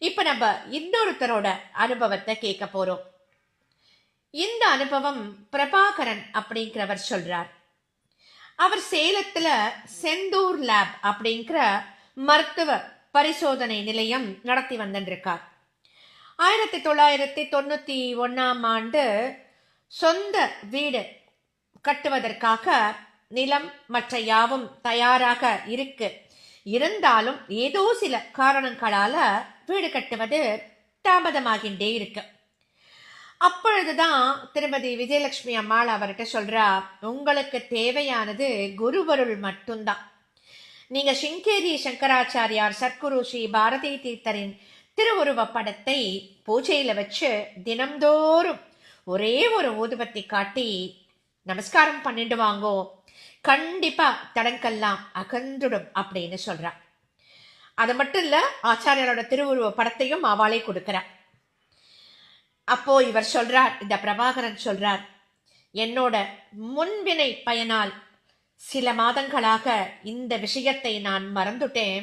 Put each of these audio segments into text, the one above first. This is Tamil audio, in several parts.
இப்ப நம்ம இன்னொருத்தரோட அனுபவத்தை கேட்க போறோம். இந்த அனுபவம் பிரபாகரன் அப்படிங்கிறவர் சொல்றார். அவர் சேலத்துல செந்தூர் லேப் அப்படிங்கிற மருத்துவ பரிசோதனை நிலையம் நடத்தி வந்துருக்கார். ஆயிரத்தி தொள்ளாயிரத்தி தொண்ணூத்தி ஒன்னாம் ஆண்டு சொந்த வீடு கட்டுவதற்காக நிலம் மற்ற யாவும் தயாராக இருக்கு. இருந்தாலும் ஏதோ சில காரணங்களால வீடு கட்டுவது தாமதமாகின்றே இருக்கு. அப்பொழுதுதான் திருமதி விஜயலட்சுமி அம்மாள் அவர்கிட்ட சொல்றா உங்களுக்கு தேவையானது குருவருள் மட்டும்தான். நீங்க சிங்கேரி சங்கராச்சாரியார் சத்குரு ஸ்ரீ பாரதி தீர்த்தரின் திருவுருவ படத்தை பூஜையில வச்சு தினம்தோறும் ஒரே ஒரு ஊதுபத்தி காட்டி நமஸ்காரம் பண்ணிட்டு வாங்கோ. கண்டிப்பா தடங்கெல்லாம் அகன்றுடும் அப்படின்னு சொல்றான் அது மட்டும் இல்லை ஆச்சாரியரோட திருவுருவ படத்தையும் அவளே கொடுக்குறார். அப்போ இவர் சொல்றார் இந்த பிரபாகரன் சொல்றார் என்னோட முன்வினை பயனால் சில மாதங்களாக இந்த விஷயத்தை நான் மறந்துட்டேன்.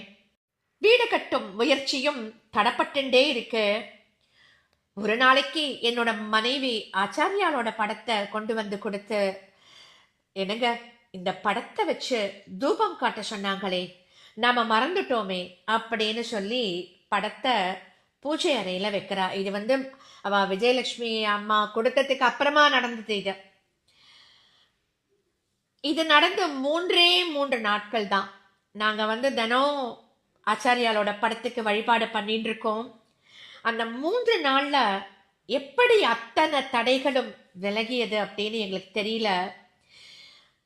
வீடு கட்டும் முயற்சியும் தடப்பட்டுண்டே இருக்கு. ஒரு நாளைக்கு என்னோட மனைவி ஆச்சாரியாலோட படத்தை கொண்டு வந்து கொடுத்து என்னங்க இந்த படத்தை வச்சு தூபம் காட்ட சொன்னாங்களே நாம் மறந்துட்டோமே அப்படின்னு சொல்லி படத்தை பூஜை அறையில் வைக்கிறா. இது வந்து அவ விஜயலட்சுமி அம்மா கொடுத்ததுக்கு அப்புறமா நடந்தது இது. இது நடந்து மூன்றே மூன்று நாட்கள் தான். நாங்கள் வந்து தினம் ஆச்சாரியாலோட படத்துக்கு வழிபாடு பண்ணிட்டு இருக்கோம். அந்த மூன்று நாளில் எப்படி அத்தனை தடைகளும் விலகியது அப்படின்னு எங்களுக்கு தெரியல.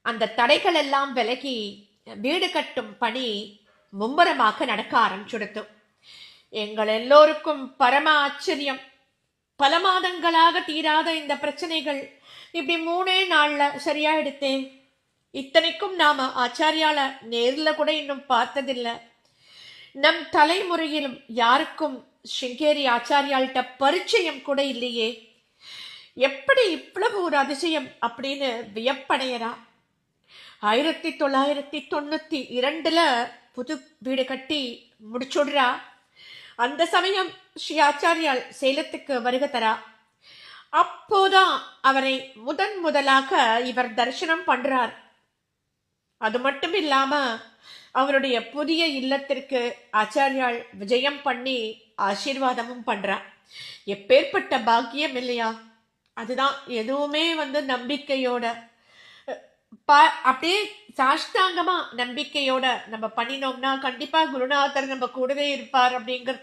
அந்த தடைகள் எல்லாம் விலகி வீடு கட்டும் பணி மும்முரமாக நடக்க ஆரம்பிச்சுடுத்து. எங்கள் எல்லோருக்கும் பரம ஆச்சரியம் பல மாதங்களாக தீராத இந்த பிரச்சனைகள். இப்படி மூணே நாள்ல சரியாயிடுத்தேன் இத்தனைக்கும் நாம ஆச்சாரியால நேர்ல கூட இன்னும் பார்த்ததில்ல. நம் தலைமுறையிலும் யாருக்கும் சிங்கேரி ஆச்சாரியாள்கிட்ட பரிச்சயம் கூட இல்லையே. எப்படி இவ்வளவு ஒரு அதிசயம் அப்படின்னு வியப்படையறா. ஆயிரத்தி தொள்ளாயிரத்தி தொண்ணூத்தி இரண்டுல புது வீடு கட்டி முடிச்சுடுறா. அந்த சமயம் ஸ்ரீ ஆச்சாரியால் சேலத்துக்கு வருக தரா. அப்போதான் அவரை முதன் முதலாக இவர் தரிசனம் பண்றார். அது மட்டும் இல்லாம அவருடைய புதிய இல்லத்திற்கு ஆச்சாரியால் விஜயம் பண்ணி ஆசீர்வாதமும் பண்றார் எப்பேற்பட்ட பாக்கியம் இல்லையா? அதுதான் எதுவுமே வந்து நம்பிக்கையோட ப- அப்படியே சாஷ்டாங்கமாக நம்பிக்கையோட நம்ம பண்ணினோம்னா கண்டிப்பாக குருநாதர் நம்ம கூடவே இருப்பார் அப்படிங்கிற